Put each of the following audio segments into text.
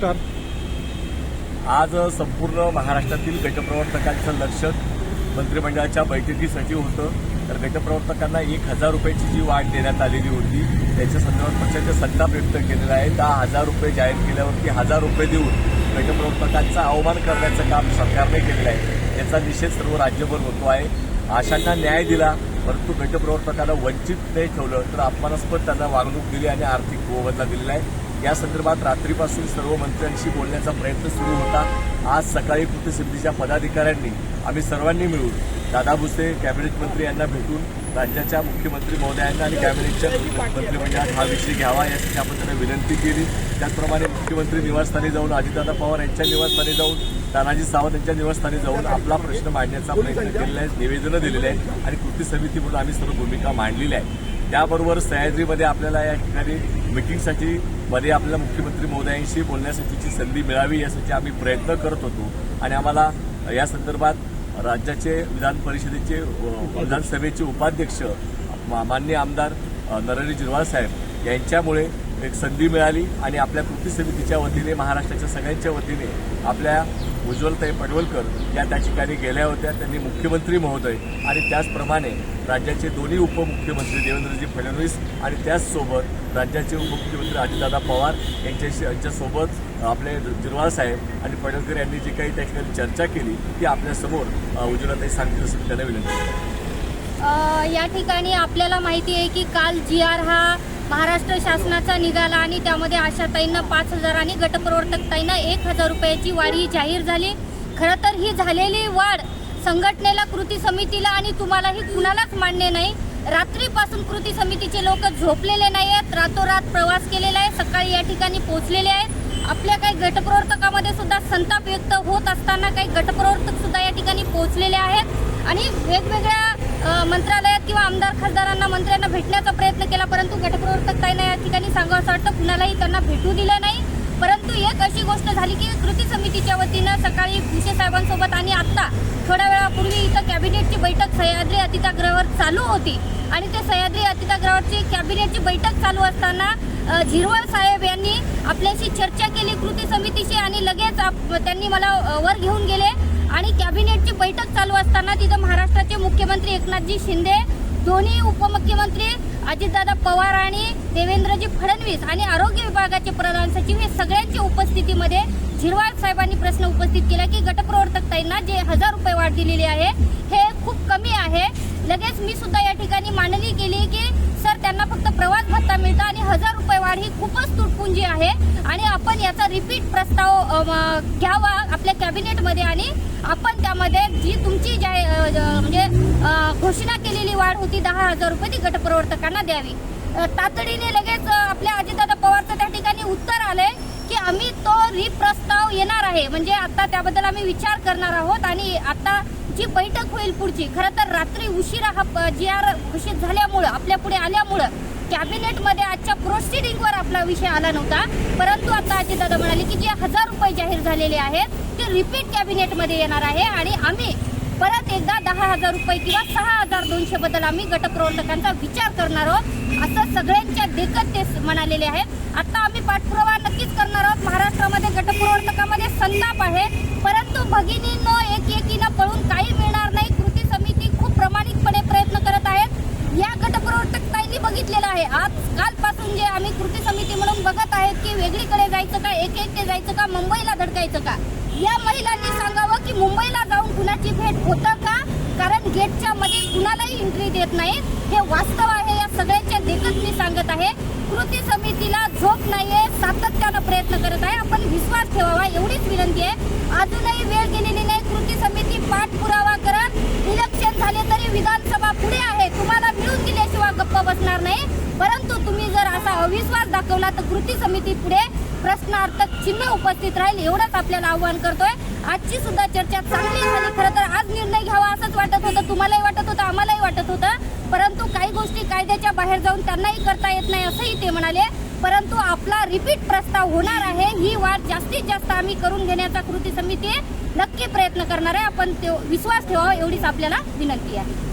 नमस्कार. आज संपूर्ण महाराष्ट्रातील गटप्रवर्तकांचं लक्ष मंत्रिमंडळाच्या बैठकीसाठी होतं. तर गटप्रवर्तकांना एक हजार रुपयाची जी वाढ देण्यात आलेली होती त्याच्या संदर्भात पक्षाचे संताप व्यक्त केलेला आहे. दहा हजार रुपये जाहीर केल्यावरती हजार रुपये देऊन गटप्रवर्तकांचा अवमान करण्याचं काम सरकारने केलेलं आहे. याचा निषेध सर्व राज्यभर होतो आहे. आशांना न्याय दिला परंतु गटप्रवर्तकांना वंचित नाही ठेवलं तर अपमानास्पद त्यांना वागणूक दिली आणि आर्थिक मोबदला दिलेला आहे या संदर्भात रात्रीपासून सर्व मंत्र्यांशी बोलण्याचा प्रयत्न सुरू होता. आज सकाळी कृती समितीच्या पदाधिकाऱ्यांनी आम्ही सर्वांनी मिळून दादा भुसे कॅबिनेट मंत्री यांना भेटून राज्याच्या मुख्यमंत्री महोदयांना आणि कॅबिनेटच्या मंत्रिमंडळात म्हणजे हा विषय घ्यावा यासाठी आपण त्यांना विनंती केली. त्याचप्रमाणे मुख्यमंत्री निवासस्थानी जाऊन अजितदादा पवार यांच्या निवासस्थानी जाऊन तानाजी सावंत यांच्या निवासस्थानी जाऊन आपला प्रश्न मांडण्याचा प्रयत्न केलेला आहे निवेदनं दिलेली आहेत आणि कृती समिती म्हणून आम्ही सर्व भूमिका मांडलेली आहे त्याबरोबर सह्याद्रीमध्ये आपल्याला या ठिकाणी मिटिंगसाठी मध्ये आपल्याला मुख्यमंत्री महोदयांशी बोलण्यासाठीची संधी मिळावी यासाठी आम्ही प्रयत्न करत होतो. आणि आम्हाला या संदर्भात राज्याचे विधान परिषदेचे विधानसभेचे उपाध्यक्ष मा- माननीय आमदार नरेंद्र जिरवाळ साहेब यांच्यामुळे एक संधी मिळाली आणि आपल्या कृती समितीच्या वतीने महाराष्ट्राच्या सगळ्यांच्या वतीने आपल्या उज्ज्वलताई पडवलकर या त्या ठिकाणी गेल्या होत्या. त्यांनी मुख्यमंत्री महोदय आणि त्याचप्रमाणे राज्याचे दोन्ही उपमुख्यमंत्री देवेंद्रजी फडणवीस आणि त्याचसोबत राज्याचे उपमुख्यमंत्री अजितदादा पवार यांच्याशी यांच्यासोबत आपले जिरवाळ साहेब आणि पडळकर यांनी जी काही त्या ठिकाणी चर्चा केली ती आपल्यासमोर अ, सांगतील असं त्यांना विनंती या ठिकाणी आपल्याला माहिती आहे की काल जी आर हा महाराष्ट्र शासनाचा निघाला आणि त्यामध्ये आशाताईंना पाच हजार आणि गटप्रवर्तकताईंना एक हजार रुपयाची वाढ ही जाहीर झाली. खरं तर ही झालेली वाढ संघटनेला कृती समितीला आणि तुम्हालाही कुणालाच मान्य नाही. रात्रीपासून कृती समितीचे लोक झोपलेले नाही आहेत रातोरात प्रवास केलेला आहे सकाळी या ठिकाणी पोहोचलेले आहेत. आपल्या काही गटप्रवर्तकामध्ये सुद्धा संताप व्यक्त होत असताना काही गटप्रवर्तक सुद्धा या ठिकाणी पोहोचलेले आहेत. आणि वेगवेगळ्या मंत्रालयात किंवा आमदार खासदारांना मंत्र्यांना भेटण्याचा प्रयत्न केला परंतु गटप्रवर्तक ताईंना या ठिकाणी सांगावं असं वाटतं कुणालाही त्यांना भेटू दिलं नाही. ही एक अशी गोष्ट झाली की कृती समितीच्या वतीनं सकाळी भुसे साहेबांसोबत आणि आत्ता थोड्या वेळापूर्वी इथं कॅबिनेटची बैठक सह्याद्री अतिथागृहावर चालू होती. आणि ते सह्याद्री अतिथागृहावरची कॅबिनेटची बैठक चालू असताना झिरवळ साहेब यांनी आपल्याशी चर्चा केली कृती समितीशी आणि लगेच आप- त्यांनी मला वर घेऊन गेले. आणि कॅबिनेटची बैठक चालू असताना तिथं महाराष्ट्राचे मुख्यमंत्री एकनाथजी शिंदे दोन्ही उपमुख्यमंत्री अजितदादा पवार आणि देवेंद्रजी फडणवीस आणि आरोग्य विभागाचे प्रधान सचिव हे सगळ्यांच्या उपस्थितीमध्ये झिरवाळ साहेबांनी प्रश्न उपस्थित केला की गटप्रवर्तक ताईंना जे हजार रुपये वाढ दिलेली आहे हे खूप कमी आहे. लगेच मी सुद्धा या ठिकाणी मांडणी केली की सर त्यांना फक्त प्रवास भत्ता मिळतं आणि हजार रुपये वाढ ही खूपच तुटपुंजी आहे. आणि आपण याचा रिपीट प्रस्ताव घ्यावा आपल्या कॅबिनेटमध्ये आणि आपण त्यामध्ये जी तुमची ज्या ज- म्हणजे घोषणा केलेली वाढ होती दहा हजार रुपये ती गटप्रवर्तकांना द्यावी. तातडीने लगेच आपल्या अजितदादा पवारचं त्या ठिकाणी उत्तर आलंय. की आम्ही तो रिप्रस्ताव येणार आहे. म्हणजे आता त्याबद्दल आम्ही विचार करणार आहोत आणि आता जी बैठक होईल पुढची खरं तर रात्री उशिरा हा जी आर घोषित झाल्यामुळं आपल्या पुढे आल्यामुळं कॅबिनेटमध्ये आजच्या प्रोसिडिंगवर आपला विषय आला नव्हता. परंतु आता अजितदादा म्हणाले की जे हजार रुपये जाहीर झालेले आहेत ते रिपीट कॅबिनेटमध्ये येणार आहे आणि आम्ही परत एकदा दहा हजार रुपये किंवा सहा हजार दोनशे बद्दल आम्ही गटप्रवर्तकांचा विचार करणार आहोत. असं सगळ्यांच्या देखत ते म्हणालेले आहेत आता आम्ही पाठपुरावा नक्कीच करणार आहोत. महाराष्ट्रामध्ये गटप्रवर्तकामध्ये संताप आहे. परंतु भगिनींनो एक एकीनं पळून काही मिळणार नाही. कृती समिती खूप प्रामाणिकपणे प्रयत्न करत आहेत या गटप्रवर्तकताईंनी बघितलेलं आहे. आज कालपासून जे आम्ही कृती समिती म्हणून बघत आहेत की वेगळीकडे जायचं का एक एकटे जायचं का मुंबईला धडकायचं का? या महिलांनी सांगावं की मुंबईला जाऊन कुणाची भेट होतं का? कारण गेटच्या मध्ये कुणालाही एंट्री देत नाही. हे वास्तव आहे. या सगळ्यांच्या देखत मी सांगत आहे. कृती समितीला झोप नाहीये. सातत्यानं प्रयत्न करत आहे. आपण विश्वास ठेवावा. एवढीच विनंती आहे. अजूनही वेळ गेलेली नाही. कृती समिती पाठपुरावा करत इलेक्शन झाले तरी विधानसभा पुढे आहे. तुम्हाला मिळून दिल्याशिवाय गप्प बसणार नाही. परंतु तुम्ही जर असा अविश्वास दाखवला तर कृती समिती पुढे प्रश्नार्थक चिन्ह उपस्थित राहील एवढंच आपल्याला आव्हान करतोय. आजची सुद्धा चर्चा चांगली झाली खरं तर आज निर्णय घ्यावा असंच वाटत होतं. तुम्हालाही वाटत होतं आम्हालाही वाटत होतं. परंतु काही गोष्टी कायद्याच्या बाहेर जाऊन त्यांनाही करता येत नाही असंही ते म्हणाले. परंतु आपला रिपीट प्रस्ताव होणार आहे ही वाढ जास्तीत जास्त आम्ही करून घेण्याचा कृती समिती नक्की प्रयत्न करणार आहे. आपण तो विश्वास ठेवावा एवढीच आपल्याला विनंती आहे.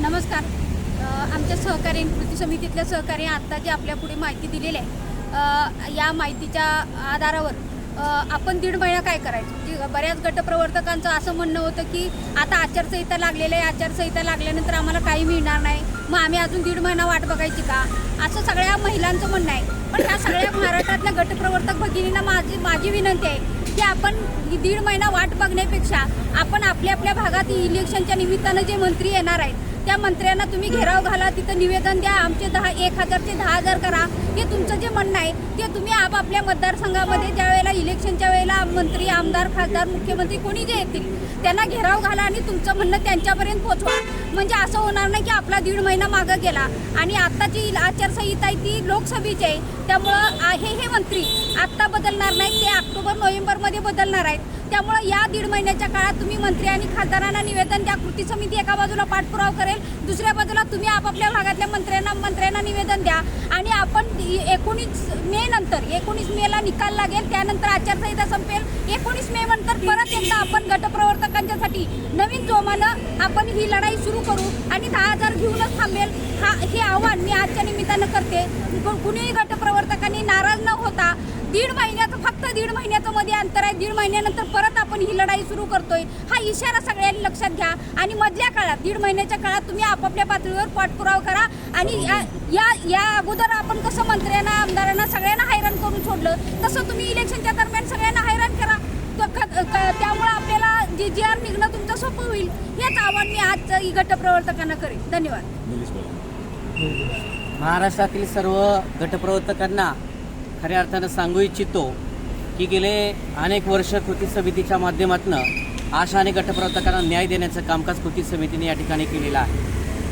नमस्कार. आमच्या सहकारी कृती समितीतल्या सहकारी आत्ता जी आपल्या पुढे माहिती दिलेली आहे. या माहितीच्या आधारावर आपण दीड महिना काय करायचं? जी बऱ्याच गटप्रवर्तकांचं असं म्हणणं होतं की आता आचारसंहिता लागलेलं आहे आचारसंहिता लागल्यानंतर आम्हाला काही मिळणार नाही. मग आम्ही अजून दीड महिना वाट बघायची का? असं सगळ्या महिलांचं म्हणणं आहे. पण ह्या सगळ्या महाराष्ट्रातल्या गटप्रवर्तक भगिनींना माझी माझी विनंती आहे की आपण दीड महिना वाट बघण्यापेक्षा आपण आपल्या आपल्या भागात इलेक्शनच्या निमित्तानं जे मंत्री येणार आहेत त्या मंत्र्यांना तुम्ही घेराव घाला तिथं निवेदन द्या आमचे दहा एक हजारचे दहा हजार करा. हे तुमचं जे म्हणणं आहे ते तुम्ही आपापल्या मतदारसंघामध्ये ज्या वेळेला इलेक्शनच्या वेळेला मंत्री आमदार खासदार मुख्यमंत्री कोणी जे येतील त्यांना घेराव घाला आणि तुमचं म्हणणं त्यांच्यापर्यंत पोहोचवा म्हणजे असं होणार नाही की आपला दीड महिना मागं गेला. आणि आत्ताची आचारसंहिता आहे ती लोकसभेची आहे. त्यामुळं आहे हे मंत्री आत्ता बदलणार नाही ते ऑक्टोबर नोव्हेंबरमध्ये बदलणार आहेत. त्यामुळं या दीड महिन्याच्या काळात तुम्ही मंत्री आणि खासदारांना निवेदन द्या. कृती समिती एका बाजूला पाठपुरावा करेल दुसऱ्या बाजूला तुम्ही आपापल्या भागातल्या मंत्र्यांना मंत्र्यांना निवेदन द्या. आणि आपण एकोणीस मे नंतर एकोणीस मेला निकाल लागेल त्यानंतर आचारसंहिता संपेल. एकोणीस मे नंतर परत एकदा आपण गटप्रवर्तकांच्यासाठी नवीन जोमानं आपण ही लढाई सुरू करू आणि दहा हजार घेऊनच थांबेल. हा हे आव्हान मी आजच्या निमित्तानं करते. कुणीही गटप्रवर्तकांनी नाराज न होता दीड महिन्याचं फक्त दीड महिन्याचं मध्ये अंतर आहे. दीड महिन्यानंतर परत आपण ही लढाई सुरू करतोय. हा इशारा सगळ्यांनी लक्षात घ्या. आणि मधल्या काळात दीड महिन्याच्या काळात तुम्ही आपापल्या पातळीवर पाठपुरावा करा. आणि या या या अगोदर आपण कसं मंत्र्यांना आमदारांना सगळ्यांना हैराण करून सोडलं तसं तुम्ही इलेक्शनच्या दरम्यान सगळ्यांना हैराण करा. त्यामुळं आपल्याला जे जी आर निघणं तुमचं सोपं होईल हेच आव्हान मी आज ही गटप्रवर्तकांना करेन. धन्यवाद. महाराष्ट्रातील सर्व गटप्रवर्तकांना खऱ्या अर्थानं सांगू इच्छितो की गेले अनेक वर्ष कृती समितीच्या माध्यमातून आशा आणि गटप्रवर्तकांना न्याय देण्याचं कामकाज कृती समितीने या ठिकाणी केलेलं आहे.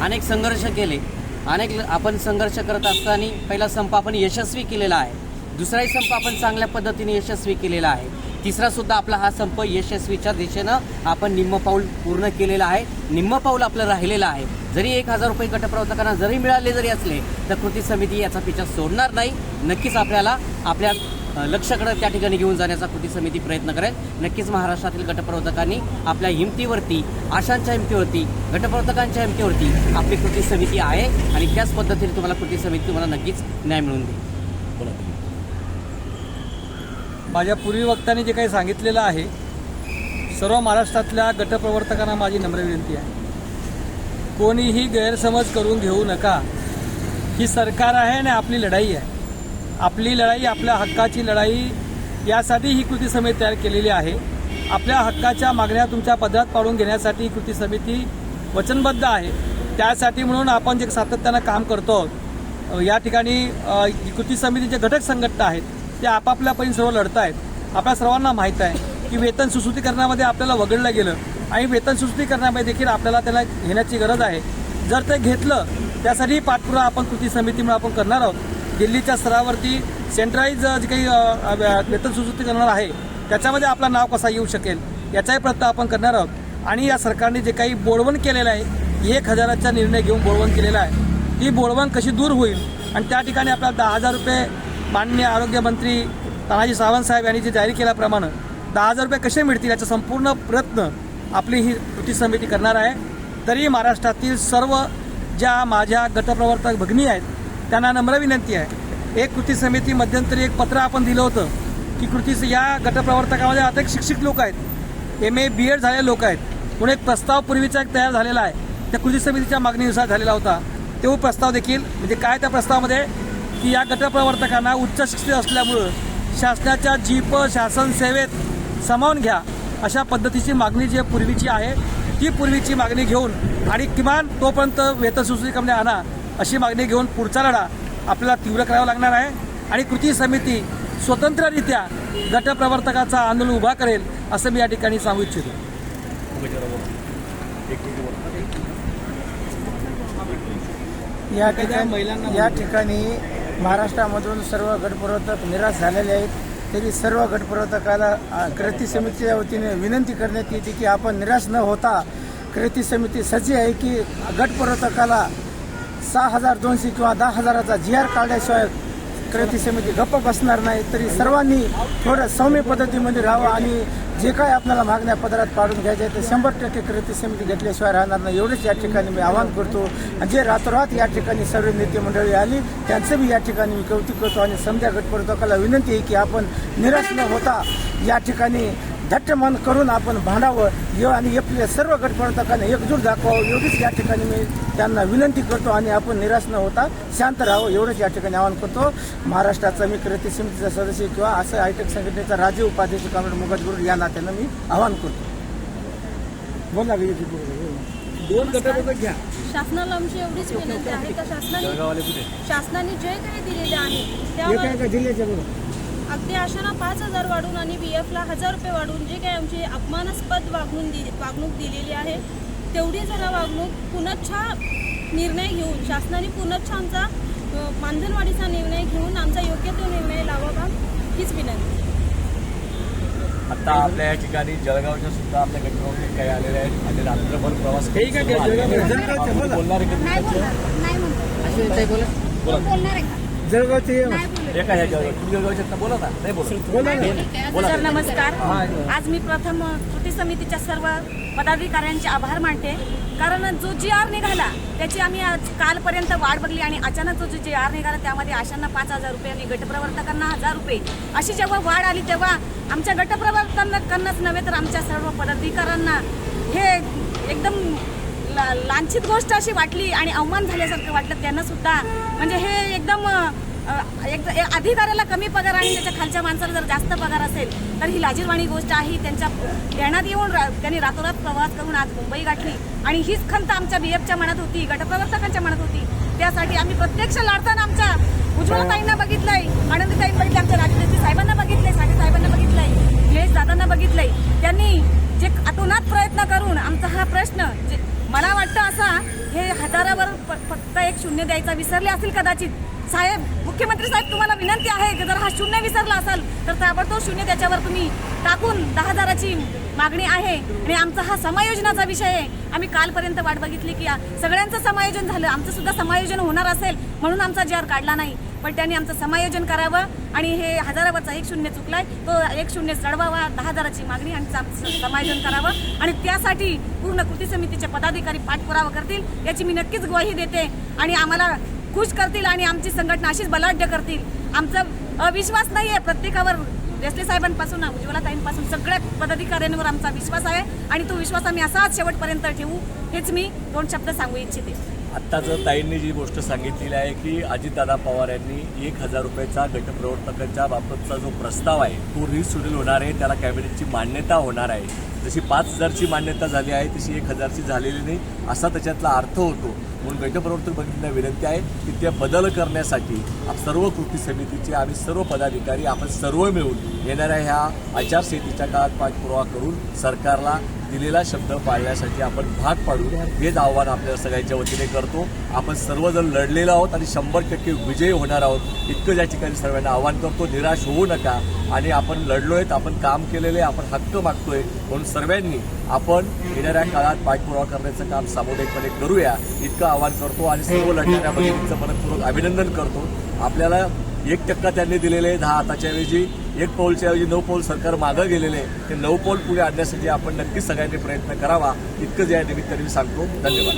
अनेक संघर्ष केले. अनेक ल- आपण संघर्ष करत असताना पहिला संप आपण यशस्वी केलेला आहे. दुसराही संप आपण चांगल्या पद्धतीने यशस्वी केलेला आहे. तिसरा सुद्धा आपला हा संप यशस्वीच्या दिशेनं आपण निम्म पाऊल पूर्ण केलेला आहे. निम्म पाऊल आपलं राहिलेलं आहे. जरी एक हजार रुपये गटप्रवर्तकांना जरी मिळाले जरी असले तर कृती समिती याचा पिछा सोडणार नाही. नक्कीच आपल्याला आपल्या अ, त्या ठिकाणी घेऊन जाण्याचा कृती समिती प्रयत्न करेल. नक्कीच महाराष्ट्रातील गटप्रवर्तकांनी आपल्या हिमतीवरती आशांच्या हिमतीवरती गटप्रवर्तकांच्या हिमतीवरती आपली कृती समिती आहे आणि त्याच पद्धतीने तुम्हाला कृती समिती तुम्हाला नक्कीच न्याय मिळून देईल बोला तुम्ही. माझ्या पूर्वी वक्त्यांनी जे काही सांगितलेलं आहे सर्व महाराष्ट्रातल्या गटप्रवर्तकांना माझी नम्र विनंती आहे. कोणीही गैरसमज करून घेऊ नका. ही सरकार आहे आणि आपली लढाई आहे. आपली लढाई आपल्या हक्काची लढाई यासाठी ही कृती समिती तयार केलेली आहे. आपल्या हक्काच्या मागण्या तुमच्या पदरात पाडून घेण्यासाठी ही कृती समिती वचनबद्ध आहे. त्यासाठी म्हणून आपण जे सातत्यानं काम करतो आहोत या ठिकाणी कृती समितीचे घटक संघटना आहेत. ते आपापल्या परीने सर्व लढत आहेत आपल्या सर्वांना माहीत आहे की वेतन सुसूतीकरणामध्ये आपल्याला वगळलं गेलं आणि वेतन सुसूतीकरणामध्ये देखील आपल्याला त्याला घेण्याची गरज आहे. जर ते घेतलं त्यासाठी पाठपुरा आपण कृती समितीमुळे आपण करणार आहोत. दिल्लीच्या स्तरावरती सेंट्रलाइज जे काही वेतन सुसूती करणार आहे त्याच्यामध्ये आपलं नाव कसा येऊ शकेल याचाही प्रयत्न आपण करणार आहोत. आणि या सरकारने जे काही बोळवण केलेलं आहे एक हजाराचा निर्णय घेऊन बोळवण केलेला आहे. ती बोळवण कशी दूर होईल? आणि त्या ठिकाणी आपल्याला दहा हजार रुपये माननीय आरोग्यमंत्री तानाजी सावंत साहेब यांनी जे जाहीर केल्याप्रमाणे दहा हजार रुपये कसे मिळतील याचा संपूर्ण प्रयत्न आपली ही कृती समिती करणार आहे. तरी महाराष्ट्रातील सर्व ज्या माझ्या गटप्रवर्तक भगिनी आहेत त्यांना नम्र विनंती आहे. एक कृती समिती मध्यंतरी एक पत्र आपण दिलं होतं की कृती या गटप्रवर्तकामध्ये आता एक शिक्षित लोक आहेत एम ए बी एड झालेले लोक आहेत. म्हणून एक प्रस्ताव पूर्वीचा एक तयार झालेला आहे. त्या कृती समितीच्या मागणीनुसार झालेला होता. तो प्रस्ताव देखील म्हणजे काय त्या प्रस्तावामध्ये? की या गटप्रवर्तकांना उच्च शिक्षित असल्यामुळं शासनाच्या जीप शासन सेवेत सामावून घ्या अशा पद्धतीची मागणी जी पूर्वीची आहे ती पूर्वीची मागणी घेऊन आणि किमान तोपर्यंत वेतन सुसूतीकडे आणा अशी मागणी घेऊन पुढचा लढा आपल्याला तीव्र करावा लागणार आहे. आणि कृती समिती स्वतंत्ररित्या गटप्रवर्तकाचा आंदोलन उभा करेल असं मी या ठिकाणी सांगू इच्छितो. या ठिकाणी या ठिकाणी महाराष्ट्रामधून सर्व गटप्रवर्तक निराश झालेले आहेत. तरी सर्व गटप्रवर्तकाला कृती समितीच्या वतीने विनंती करण्यात येते की आपण निराश न होता कृती समिती सज्ज आहे की गटप्रवर्तकाला सहा हजार दोनशे किंवा दहा हजाराचा जी आर काढल्याशिवाय कृती समिती गप्प बसणार नाही. तरी सर्वांनी थोडं सौम्य पद्धतीमध्ये राहावं आणि जे काय आपल्याला मागण्या पदरात पाडून घ्यायचे ते शंभर टक्के कृती समिती घेतल्याशिवाय राहणार नाही. एवढंच या ठिकाणी मी आवाहन करतो. आणि जे रातोरात या ठिकाणी सर्व नेते मंडळी आली त्यांचं मी या ठिकाणी मी कौतुक करतो. आणि समजा गटप्रवर्तकाला विनंती आहे की आपण निराश न होता या ठिकाणी धट्ट मन करून आपण भांडावं. य- आणि आपल्या सर्व गटप्रवर्तकांना एकजूट दाखवावं. एवढीच या ठिकाणी मी त्यांना विनंती करतो आणि आपण निराश न होता शांत राहावं. एवढंच या ठिकाणी आवाहन करतो. महाराष्ट्राचा मी कृती समितीचा सदस्य किंवा असं हायटेक संघटनेचा राज्य उपाध्यक्ष कॉम्रेड मुगत गुरु या नात्यानं मी आवाहन करतो. बोला विजय दोन गटप्रवर्तक घ्या. शासनाला आमची एवढीच विनंती आहे का शासनाने शासनाने जे काही दिलेले आहे एका अगदी आशांना पाच हजार वाढून आणि बी एफला हजार रुपये वाढून जे काही आमची अपमानास्पद वागणूक दि वागणूक दिलेली आहे तेवढी जरा वागणूक पुनच्छा निर्णय घेऊन शासनाने पुनच्छा आमचा मानधनवाढीचा निर्णय घेऊन आमचा योग्य तो निर्णय लावावा हीच विनंती. आता आपल्या या ठिकाणी जळगावच्या सुद्धा आपल्या गटप्रवर्तक काही आलेले आहेत आणि रात्रभर प्रवास हे. बोलणार आहे का बोला. एका तुम्ही जळगावच्या बोला ना. नाही बोला बोला ना. बोला. सर नमस्कार. आज मी प्रथम कृती समितीच्या सर्व पदाधिकाऱ्यांचे आभार मानते. कारण जो जी आर निघाला त्याची आम्ही आज कालपर्यंत वाट बघली आणि अचानक जो जी आर निघाला त्यामध्ये आशांना पाच हजार रुपये आणि गटप्रवर्तकांना हजार रुपये. अशी जेव्हा वाढ आली तेव्हा आमच्या गटप्रवर्तकांनाच नव्हे तर आमच्या सर्व पदाधिकाऱ्यांना हे एकदम लांछित गोष्ट अशी वाटली आणि अवमान झाल्यासारखं वाटलं त्यांना सुद्धा. म्हणजे हे एकदम अ, एक अधिकाऱ्याला कमी पगार आणि त्याच्या खालच्या माणसाला जर जास्त पगार असेल तर ही लाजीरवाणी गोष्ट आहे. त्यांच्या ध्यानात येऊन रा- त्यांनी रातोरात प्रवास करून आज मुंबई गाठली. आणि हीच खंत आमच्या बीएफच्या मनात होती गटप्रवर्तकांच्या मनात होती. त्यासाठी आम्ही प्रत्यक्ष लढताना आमच्या उज्ज्वलताईंना बघितलंय आनंदताईंना बघितलं आमच्या राजनेत्री साहेबांना बघितलंय साठे साहेबांना बघितलंय निलेश दादांना बघितलंय. त्यांनी जे अतोनात प्रयत्न करून आमचा हा प्रश्न जे मला वाटतं असा हे हजारावर फक्त एक शून्य द्यायचा विसरले असतील कदाचित. साहेब मुख्यमंत्री साहेब तुम्हाला विनंती आहे की हा शून्य विसरला असाल तर ताबडतोब शून्य त्याच्यावर तुम्ही टाकून दहा हजाराची मागणी आहे. आणि आमचा हा समायोजनाचा विषय आहे. आम्ही कालपर्यंत वाट बघितली की सगळ्यांचं समायोजन झालं. आमचं सुद्धा समायोजन होणार असेल म्हणून आमचा जी आर काढला नाही. पण त्यांनी आमचं समायोजन करावं आणि हे हजारावरचा एक शून्य चुकलाय तो एक शून्य चढवावा दहा हजाराची मागणी आणि आमचं समायोजन करावं. आणि त्यासाठी पूर्ण कृती समितीचे पदाधिकारी पाठपुरावा करतील याची मी नक्कीच ग्वाही देते. आणि आम्हाला खुश करतील आणि आमची संघटना अशीच बलाढ्य करतील. आमचं अविश्वास नाही आहे प्रत्येकावर देसले साहेबांपासून उज्ज्वलाताईंपासून सगळ्या पदाधिकाऱ्यांवर आमचा विश्वास आहे आणि तो विश्वास आम्ही असाच शेवटपर्यंत ठेवू हेच मी दोन शब्द सांगू इच्छिते. आत्ताच ताईंनी जी गोष्ट सांगितलेली आहे की अजितदादा पवार यांनी एक हजार रुपयाचा गटप्रवर्तकांच्या बाबतचा जो प्रस्ताव आहे तो रिशेड्यूल होणार आहे त्याला कॅबिनेटची मान्यता होणार आहे. जशी पाच हजारची मान्यता झाली आहे तशी एक हजारची झालेली नाही असा त्याच्यातला अर्थ होतो. म्हणून गटप्रवर्तक भगिनींना विनंती आहे की त्या बदल करण्यासाठी सर्व कृती समितीचे आम्ही सर्व पदाधिकारी आपण सर्व मिळून येणाऱ्या ह्या आचारसंहितेच्या काळात पाठपुरावा करून सरकारला दिलेला शब्द पाळण्यासाठी आपण भाग पाडू. हेच आव्हान आपल्या सगळ्यांच्या वतीने करतो. आपण सर्वजण लढलेलो आहोत आणि शंभर टक्के विजयी होणार आहोत. इतकं या ठिकाणी सर्वांना आव्हान करतो. निराश होऊ नका. आणि आपण लढलोय आपण काम केलेले आपण हक्क मागतोय. म्हणून सर्वांनी आपण येणाऱ्या काळात पाठपुरावा करण्याचं काम सामुदायिकपणे करूया. इतकं आव्हान करतो आणि सर्व लढणाऱ्या मनपूर्वक अभिनंदन करतो. आपल्याला एक टक्का त्यांनी दिलेले दहा हाताच्या ऐवजी. एक पाऊलच्या ऐवजी नऊ पाऊल सरकार मागं गेलेले ते नऊ पाऊल पुढे आणण्यासाठी आपण नक्कीच सगळ्यांनी प्रयत्न करावा. इतकंच या निमित्ताने मी सांगतो. धन्यवाद.